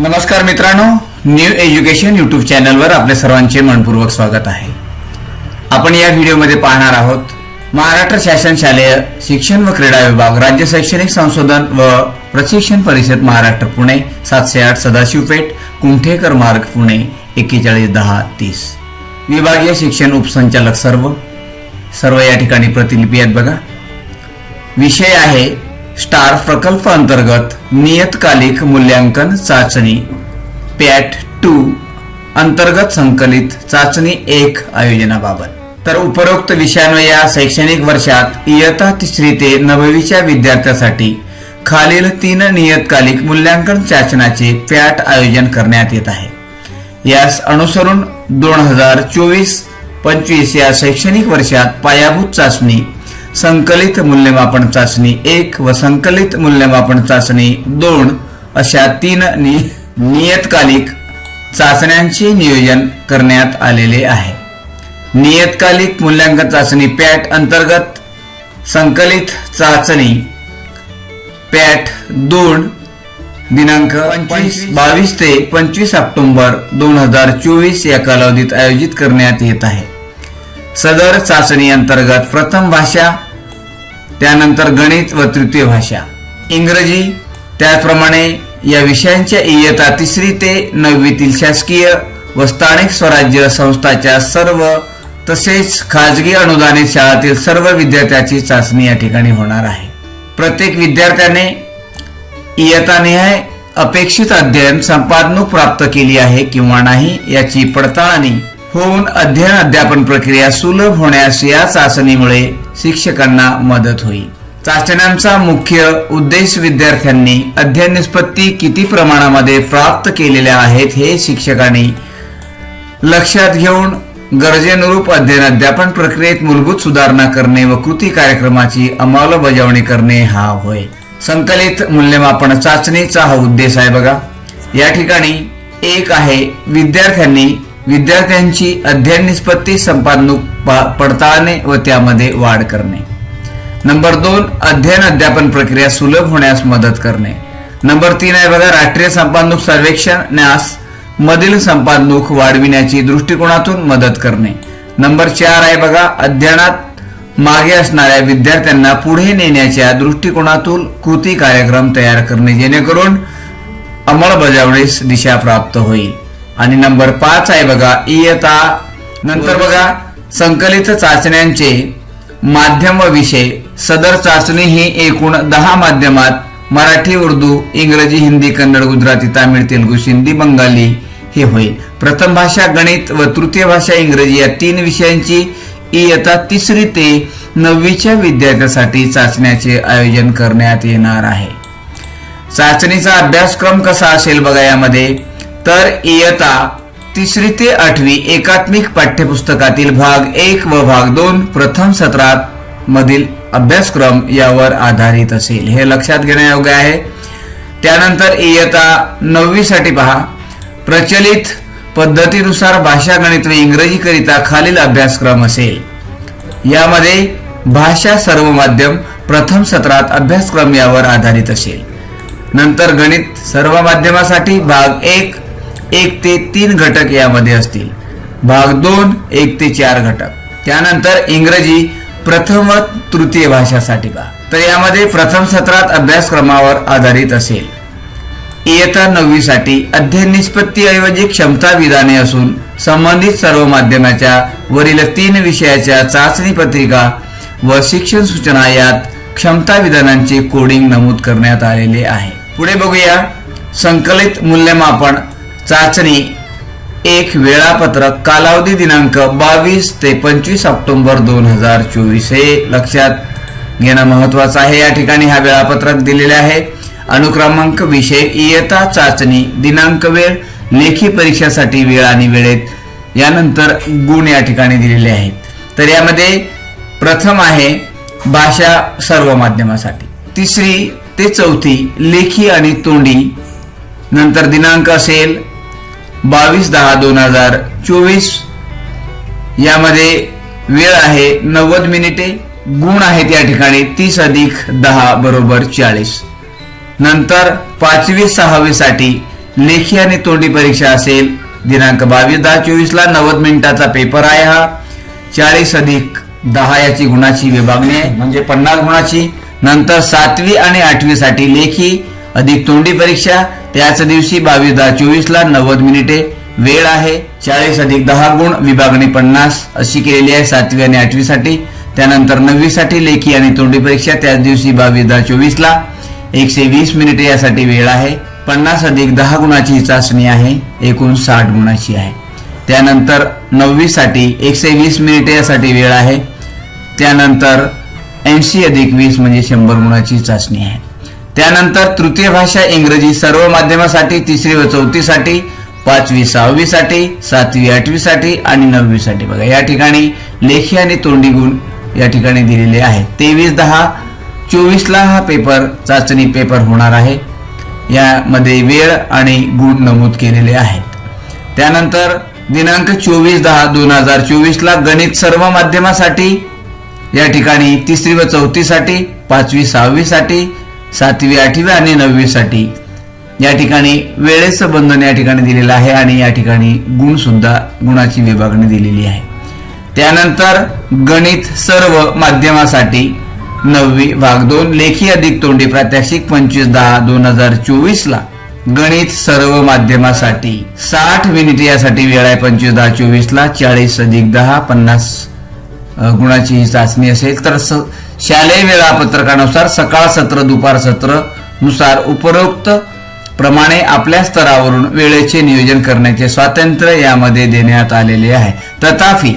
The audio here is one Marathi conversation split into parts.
नमस्कार मित्रांनो न्यू एज्युकेशन युट्यूब चॅनलवर आपले सर्वांचे मनपूर्वक स्वागत आहे. आपण या व्हिडिओमध्ये पाहणार आहोत महाराष्ट्र शासन शालेय शिक्षण व क्रीडा विभाग राज्य शैक्षणिक संशोधन व प्रशिक्षण परिषद महाराष्ट्र पुणे सातशे आठ सदाशिव पेठ कुंठेकर मार्ग पुणे एक्केचाळीस दहा तीस. विभागीय शिक्षण उपसंचालक सर्व सर्व या ठिकाणी प्रतिलिपी आहेत बघा. विषय आहे स्टार प्रकल्प अंतर्गत नियतकालिक मूल्यांकन चाचणी. पॅट टू अंतर्गत संकलित चाचणी एक आयोजनाबाबत. तर उपरोक्त विषयांवर या शैक्षणिक वर्षात इयत्ता तिसरी ते नववीच्या विद्यार्थ्यासाठी खालील तीन नियतकालिक मूल्यांकन चाचण्याचे पॅट आयोजन करण्यात येत आहे. यास अनुसरून दोन हजार चोवीस पंचवीस या शैक्षणिक वर्षात पायाभूत चाचणी संकलित मूल्यमापन चाचणी एक व संकलित मूल्यमापन चाचणी दोन अशा तीन नि- नियतकालिक चाचण्यांचे नियोजन करण्यात आलेले आहे. नियतकालिक मूल्यांकन चाचणी पॅट अंतर्गत संकलित चाचणी पॅट दोन दिनांक पंचवीस बावीस ते पंचवीस ऑक्टोबर दोन हजार चोवीस या कालावधीत आयोजित करण्यात येत आहे. सदर चाचणी अंतर्गत प्रथम भाषा त्यानंतर गणित व तृतीय भाषा. इंग्रजी त्याचप्रमाणे या विषयांच्या इयत्ता तिसरी ते नववीतील शासकीय व स्थानिक स्वराज्य संस्थाच्या सर्व तसेच खाजगी अनुदानित शाळातील सर्व विद्यार्थ्याची चाचणी या ठिकाणी होणार आहे. प्रत्येक विद्यार्थ्याने इयत्तानिहाय अपेक्षित अध्ययन संपादनूक प्राप्त केली आहे किंवा नाही याची पडताळणी होऊन अध्ययन अध्यापन प्रक्रिया सुलभ होण्यास या चाचणीमुळे शिक्षकांना मदत होईल. चाचण्यांचा मुख्य उद्देश विद्यार्थ्यांनी अध्ययन निष्पत्ती किती प्रमाणामध्ये प्राप्त केलेल्या आहेत हे शिक्षकांनी लक्षात घेऊन गरजेनुरूप अध्ययन अध्यापन प्रक्रियेत मूलभूत सुधारणा करणे व कृती कार्यक्रमाची अंमलबजावणी करणे हा होय. संकलित मूल्यमापन चाचणीचा हा उद्देश आहे बघा. या ठिकाणी एक आहे विद्यार्थ्यांनी विद्यार्थ्यांची अध्ययन निष्पत्ती संपादनूक पा- पडताळणे व त्यामध्ये वाढ करणे. नंबर दोन अध्ययन अध्यापन प्रक्रिया सुलभ होण्यास मदत करणे. नंबर तीन आहे बघा राष्ट्रीय संपादनूक सर्वेक्षणास मधील संपादनूक वाढविण्याची दृष्टिकोनातून मदत करणे. नंबर चार आहे बघा अध्ययनात मागे असणाऱ्या विद्यार्थ्यांना पुढे नेण्याच्या दृष्टिकोनातून कृती कार्यक्रम तयार करणे जेणेकरून अंमलबजावणीस दिशा प्राप्त होईल. आणि नंबर पाच आहे बघा इयता नंतर बघा संकलित चाचण्यांचे माध्यम व विषय. सदर चाचणी ही एकूण दहा माध्यमात मराठी उर्दू इंग्रजी हिंदी कन्नड गुजराती तामिळ तेलुगू सिंधी बंगाली हे होईल. प्रथम भाषा गणित व तृतीय भाषा इंग्रजी या तीन विषयांची इयत्ता तिसरी ते नववीच्या विद्यार्थ्यासाठी चाचण्याचे आयोजन करण्यात येणार आहे. चाचणीचा अभ्यासक्रम कसा असेल बघा यामध्ये. तर इयता तिसरी ते आठवी एकात्मिक पाठ्यपुस्तकातील भाग एक व भाग दोन प्रथम सत्रात मधील अभ्यासक्रम यावर आधारित असेल. हे लक्षात घेण्यायोग्य आहे. त्यानंतर इयता नववी साठी पहा. प्रचलित पद्धतीनुसार भाषा गणित व इंग्रजीकरिता खालील अभ्यासक्रम असेल. यामध्ये भाषा सर्व माध्यम प्रथम सत्रात अभ्यासक्रम यावर आधारित असेल. नंतर गणित सर्व माध्यमासाठी भाग एक एक ते तीन घटक यामध्ये असतील. भाग दोन एक ते चार घटक. त्यानंतर इंग्रजी प्रथम व तृतीय भाषासाठी पहा. तर यामध्ये प्रथम सत्रात अभ्यासक्रमावर आधारित असेल. इयत्ता नववीसाठी अध्ययन निष्पत्ती ऐवजी क्षमता विधाने असून संबंधित सर्व माध्यमाच्या वरील तीन विषयाच्या चाचणी पत्रिका व शिक्षण सूचना यात क्षमता विधानांचे कोडिंग नमूद करण्यात आलेले आहे. पुढे बघूया. संकलित मूल्यमापन चाचणी. एक वेळापत्रक कालावधी दिनांक बावीस ते पंचवीस ऑक्टोबर दोन हजार चोवीस हे लक्षात घेणं महत्वाचं आहे. या ठिकाणी हा वेळापत्रक दिलेले आहे. अनुक्रमांक विषय इयता चाचणी दिनांक वेळ लेखी परीक्षेसाठी वेळ आणि वेळेत यानंतर गुण या ठिकाणी दिलेले आहेत. तर यामध्ये प्रथम आहे भाषा सर्व माध्यमासाठी तिसरी ते चौथी लेखी आणि तोंडी. नंतर दिनांक असेल बावीस दहा दोन हजार चोवीस. यामध्ये वेळ आहे नव्वद मिनिटे गुण आहेत या ठिकाणी तीस अधिक दहा बरोबर चाळीस. नंतर पाचवी सहावी साठी लेखी आणि तोंडी परीक्षा असेल. दिनांक बावीस दहा चोवीस ला नव्वद मिनिटाचा पेपर आहे हा. चाळीस अधिक दहा याची गुणाची विभागणी आहे म्हणजे पन्नास गुणाची. नंतर सातवी आणि आठवी साठी लेखी अधिक तोंडी परीक्षा. त्याच दिवशी बावीस दहा चोवीस ला नव्वद मिनिटे वेळ आहे. चाळीस अधिक दहा गुण विभागणी पन्नास अशी केलेली आहे सातवी आणि आठवी साठी. त्यानंतर नववी साठी लेखी आणि तोंडी परीक्षा त्याच दिवशी बावीस दहा चोवीस ला. एकशे वीस मिनिटे यासाठी वेळ आहे. पन्नास अधिक दहा गुणाची ही चाचणी आहे. एकूण साठ गुणाची आहे. त्यानंतर नववी साठी एकशे वीस मिनिटे यासाठी वेळ आहे. त्यानंतर ऐंशी अधिक वीस म्हणजे शंभर गुणाची चाचणी आहे. त्यानंतर तृतीय भाषा इंग्रजी सर्व माध्यमासाठी तिसरी व चौथीसाठी पाचवी सहावीसाठी सातवी आठवीसाठी आणि नववीसाठी. बघा या ठिकाणी लेखी आणि तोंडी गुण या ठिकाणी दिलेले आहे तेवीस दहा चोवीसला हा पेपर चाचणी पेपर होणार आहे. यामध्ये वेळ आणि गुण नमूद केलेले आहेत. त्यानंतर दिनांक चोवीस दहा दोन हजार चोवीसला गणित सर्व माध्यमासाठी या ठिकाणी तिसरी व चौथीसाठी पाचवी सहावीसाठी सातवी आठवी आणि नववीसाठी या ठिकाणी वेळेचं बंधन या ठिकाणी दिलेलं आहे आणि या ठिकाणी गुणसुद्धा गुणाची विभागणी दिलेली आहे. त्यानंतर गणित सर्व माध्यमासाठी नववी भाग दोन लेखी अधिक तोंडी प्रात्यक्षिक पंचवीस दहा दोन हजार चोवीसला गणित सर्व माध्यमासाठी साठ मिनिटे यासाठी वेळ आहे पंचवीस दहा चोवीसला चाळीस अधिक दहा पन्नास गुणाची ही चाचणी असेल तर स- शालेय वेळापत्रकानुसार सकाळ सत्र दुपार सत्रनुसार उपरोक्त प्रमाणे आपल्या स्तरावरून वेळेचे नियोजन करण्याचे स्वातंत्र्य यामध्ये देण्यात आलेले आहे. तथापि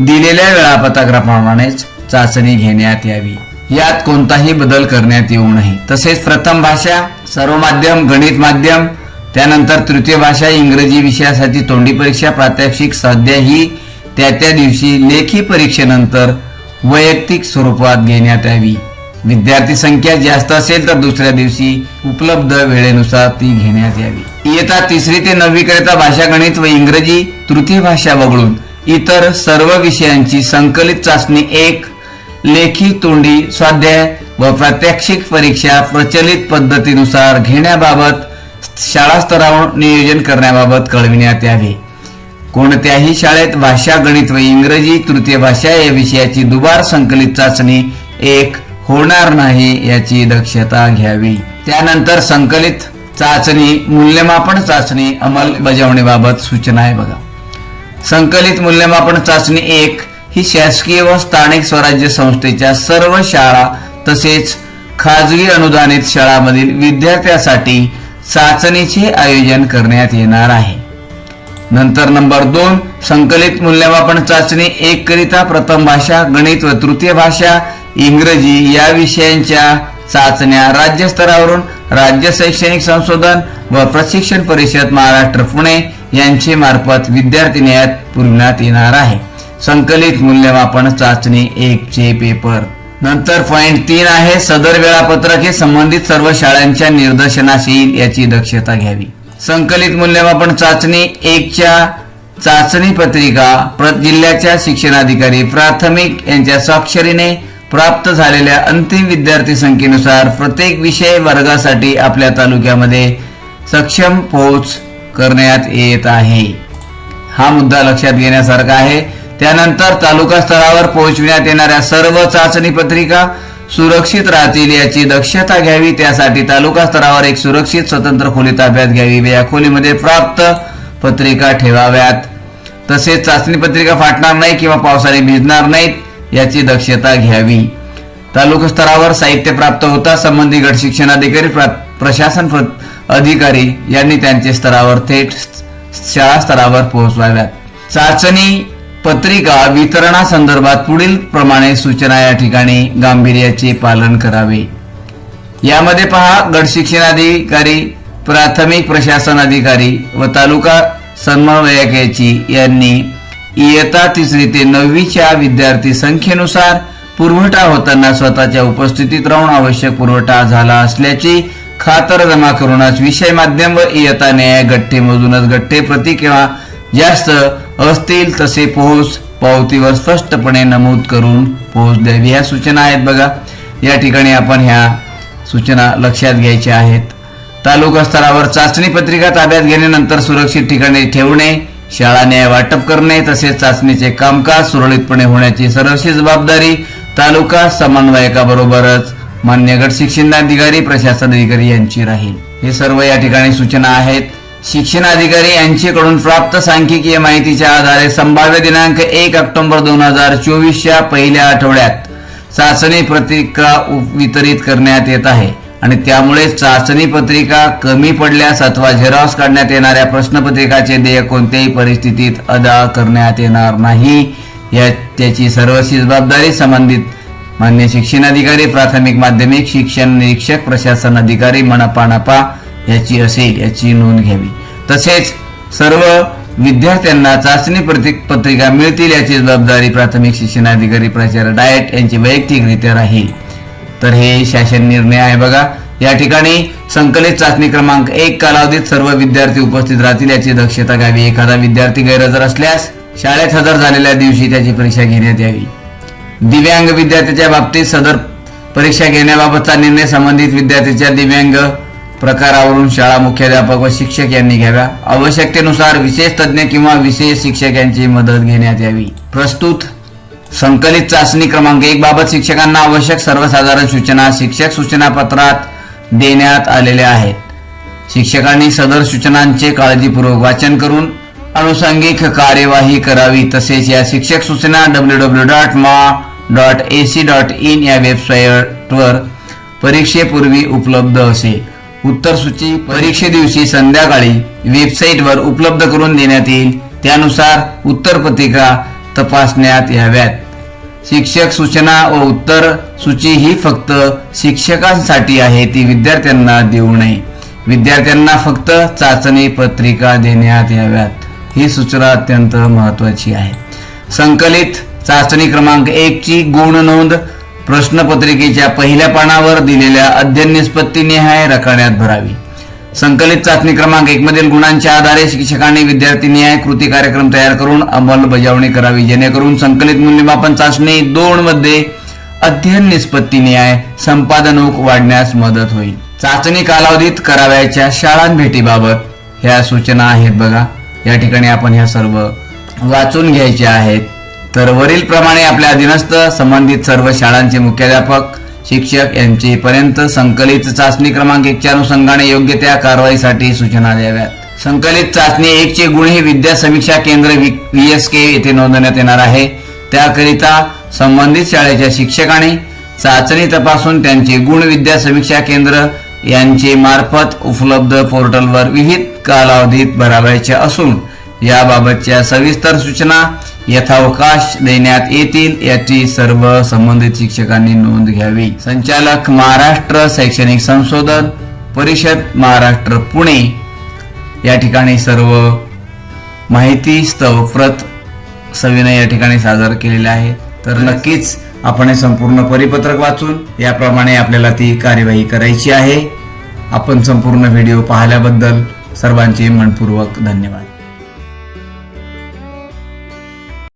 दिलेल्या वेळापत्रकाप्रमाणेच चाचणी घेण्यात यावी. यात कोणताही बदल करण्यात येऊ नये. तसेच प्रथम भाषा सर्व माध्यम गणित माध्यम त्यानंतर तृतीय भाषा इंग्रजी विषयासाठी तोंडी परीक्षा प्रात्यक्षिक सध्या ही त्या त्या दिवशी लेखी परीक्षेनंतर वैयक्तिक स्वरूपात घेण्यात यावी. विद्यार्थी संख्या जास्त असेल तर दुसऱ्या दिवशी उपलब्ध वेळेनुसार ती घेण्यात यावी. इयत्ता तिसरी ते नववी करिता भाषा गणित व इंग्रजी तृतीय भाषा वगळून इतर सर्व विषयांची संकलित चाचणी एक लेखी तोंडी स्वाध्याय व प्रात्यक्षिक परीक्षा प्रचलित पद्धतीनुसार घेण्याबाबत शाळा स्तरावर नियोजन करण्याबाबत कळविण्यात यावे. कोणत्याही शाळेत भाषा गणित व इंग्रजी तृतीय भाषा या विषयाची दुबार संकलित चाचणी एक होणार नाही याची दक्षता घ्यावी. त्यानंतर संकलित चाचणी मूल्यमापन चाचणी अंमलबजावणीबाबत सूचना आहे बघा. संकलित मूल्यमापन चाचणी एक ही शासकीय व स्थानिक स्वराज्य संस्थेच्या सर्व शाळा तसेच खाजगी अनुदानित शाळांमधील विद्यार्थ्यासाठी चाचणीचे आयोजन करण्यात येणार आहे. नंतर नंबर दोन संकलित मूल्यमापन चाचणी एक करिता प्रथम भाषा गणित व तृतीय भाषा इंग्रजी या विषयांच्या चाचण्या राज्य स्तरावरून राज्य शैक्षणिक संशोधन व प्रशिक्षण परिषद महाराष्ट्र पुणे यांचे मार्फत विद्यार्थिनीयात पुरविण्यात येणार आहे. संकलित मूल्यमापन चाचणी एक चे पेपर नंतर पॉइंट तीन आहे सदर वेळापत्रक हे संबंधित सर्व शाळांच्या निर्देशनास येईल याची दक्षता घ्यावी. संकलित मूल्यमापन चाचणी एकच्या चाचणी पत्रिका जिल्ह्याच्या शिक्षणाधिकारी प्राथमिक यांच्या स्वाक्षरीने प्राप्त झालेल्या अंतिम विद्यार्थी संख्येनुसार प्रत्येक विषय वर्गासाठी आपल्या तालुक्यामध्ये सक्षम पोच करण्यात येत आहे. हा मुद्दा लक्षात घेण्यासारखा आहे. त्यानंतर तालुका स्तरावर पोहोचविण्यात येणाऱ्या सर्व चाचणी पत्रिका सुरक्षित राहतील याची दक्षता घ्यावी. त्यासाठी तालुका स्तरावर एक सुरक्षित स्वतंत्र खोली ताब्यात घ्यावी. व या खोलीमध्ये प्राप्त पत्रिका ठेवाव्यात. तसेच चाचणी पत्रिका फाटणार नाही किंवा पावसाने भिजणार नाहीत याची दक्षता घ्यावी. तालुका स्तरावर साहित्य प्राप्त होता संबंधी गट शिक्षणाधिकारी प्रा- प्रशासन प्र- अधिकारी यांनी त्यांचे स्तरावर थेट शाळा स्तरावर पोहोचवाव्यात. चाचणी पत्रिका वितरणासंदर्भात पुढील प्रमाणे सूचना या ठिकाणी गांभीर्याचे पालन करावे. यामध्ये पहा गट शिक्षणाधिकारी प्राथमिक प्रशासन अधिकारी व तालुका समन्वयकाची यांनी इयत्ता तिसरी ते नववीच्या विद्यार्थी संख्येनुसार पुरवठा होताना स्वतःच्या उपस्थितीत राहून आवश्यक पुरवठा झाला असल्याची खातर जमा करूनच विषय माध्यम व इयत्ता न्याय गठ्ठे मोजूनच गठ्ठे प्रति किंवा जास्त असतील तसे पोहोच पावतीवर स्पष्टपणे नमूद करून पोहोच द्यावी. ह्या सूचना आहेत बघा. या ठिकाणी आपण ह्या सूचना लक्षात घ्यायच्या आहेत. तालुका स्तरावर चाचणी पत्रिका ताब्यात घेण्यानंतर सुरक्षित ठिकाणी ठेवणे शाळा न्याय वाटप करणे तसेच चाचणीचे कामकाज सुरळीतपणे होण्याची सर्वशी जबाबदारी तालुका समन्वयकाबरोबरच मान्य गट शिक्षणाधिकारी प्रशासन अधिकारी यांची राहील. हे सर्व या ठिकाणी सूचना आहेत. शिक्षण अधिकारी यांच्याकडून प्राप्त सांख्यिकीय माहितीच्या आधारे संभाव्य दिनांक एक ऑक्टोबर दोन हजार चोवीसच्या पहिल्या आठवड्यात चाचणी पत्रिका उप- वितरित करण्यात येत आहे. आणि त्यामुळे चाचणी पत्रिका कमी पडल्यास अथवा झेरॉक्स काढण्यात येणाऱ्या प्रश्नपत्रिकाचे देय कोणत्याही परिस्थितीत अदा करण्यात येणार नाही. या त्याची सर्वशी जबाबदारी संबंधित मान्य शिक्षण अधिकारी प्राथमिक माध्यमिक शिक्षण निरीक्षक प्रशासन अधिकारी मनपा नपा याची असेल याची नोंद घ्यावी. तसेच सर्व विद्यार्थ्यांना चाचणी प्रतीक पत्रिका मिळतील याची जबाबदारी प्राथमिक शिक्षणाधिकारी प्राचार्य डायट यांची वैयक्तिकरित्या राहील. तर हे शासन निर्णय आहे बघा. या ठिकाणी संकलित चाचणी क्रमांक एक कालावधीत सर्व विद्यार्थी उपस्थित राहतील याची दक्षता घ्यावी. एखादा विद्यार्थी गैरहजर असल्यास शाळेत हजर झालेल्या दिवशी त्याची परीक्षा घेण्यात यावी. दिव्यांग विद्यार्थ्याच्या बाबतीत सदर परीक्षा घेण्याबाबतचा निर्णय संबंधित विद्यार्थ्याच्या दिव्यांग प्रकारावरून शाळा मुख्याध्यापक व शिक्षक यांनी घ्याव्या. आवश्यकतेनुसार विशेष तज्ज्ञ किंवा विशेष शिक्षक यांची मदत घेण्यात यावी. प्रस्तुत संकलित चाचणी क्रमांक एक बाबत शिक्षकांना आवश्यक सर्वसाधारण सूचना शिक्षक सूचना पत्रात देण्यात आलेल्या आहेत. शिक्षकांनी सदर सूचनांचे काळजीपूर्वक वाचन करून अनुषंगिक कार्यवाही करावी. तसेच या शिक्षक सूचना डब्ल्यू डब्ल्यू डॉट मा dot A C dot in या वेबसाईटवर परीक्षेपूर्वी उपलब्ध असेल उत्तरसूची परीक्षे दिवशी संध्याकाळी वेबसाईटवर उपलब्ध करून देण्यात येईल. त्यानुसार उत्तरपत्रिका तपासण्यात याव्यात. शिक्षक सूचना व उत्तर सूची ही फक्त शिक्षकांसाठी आहे ती विद्यार्थ्यांना देऊ नये. विद्यार्थ्यांना फक्त चाचणी पत्रिका देण्यात याव्यात. ही सूचना अत्यंत महत्वाची आहे. संकलित चाचणी क्रमांक एकची गुण नोंद प्रश्नपत्रिकेच्या पहिल्या पानावर दिलेल्या अध्ययन निष्पत्ती निहाय रकान्यात भरावी. संकलित चाचणी क्रमांक एक मधील गुणांच्या आधारे शिक्षकांनी विद्यार्थी निहाय कृती कार्यक्रम तयार करून अंमलबजावणी करावी. जेणेकरून संकलित मूल्यमापन चाचणी दोन मध्ये अध्ययन निष्पत्ती न्याय संपादनोक वाढण्यास मदत होईल. चाचणी कालावधीत करावयाच्या शाळां भेटीबाबत ह्या सूचना आहेत बघा. या ठिकाणी आपण ह्या सर्व वाचून घ्यायच्या आहेत. तर वरील प्रमाणे आपल्या अधीनस्थ संबंधित सर्व शाळांचे मुख्याध्यापक शिक्षक यांचे पर्यंत संकलित चाचणी क्रमांक एकच्या अनुषंगाने योग्य त्या कारवाईसाठी सूचना द्याव्यात. संकलित चाचणी एकचे गुण हे विद्या समीक्षा केंद्र व्ही एस के येथे नोंदवण्यात येणार आहे. त्याकरिता संबंधित शाळेच्या शिक्षकाने चाचणी तपासून त्यांचे गुण विद्या समीक्षा केंद्र यांचे मार्फत उपलब्ध पोर्टलवर विविध कालावधीत भरावायचे असून याबाबतच्या सविस्तर सूचना यथावकाश देण्यात येतील याची सर्व संबंधित शिक्षकांनी नोंद घ्यावी. संचालक महाराष्ट्र शैक्षणिक संशोधन परिषद महाराष्ट्र पुणे. या ठिकाणी सर्व माहिती स्तवप्रत सविनय या ठिकाणी सादर केलेले आहे. तर नक्कीच आपण हे संपूर्ण परिपत्रक वाचून याप्रमाणे आपल्याला ती कार्यवाही करायची आहे. आपण संपूर्ण व्हिडिओ पाहिल्याबद्दल सर्वांचे मनपूर्वक धन्यवाद.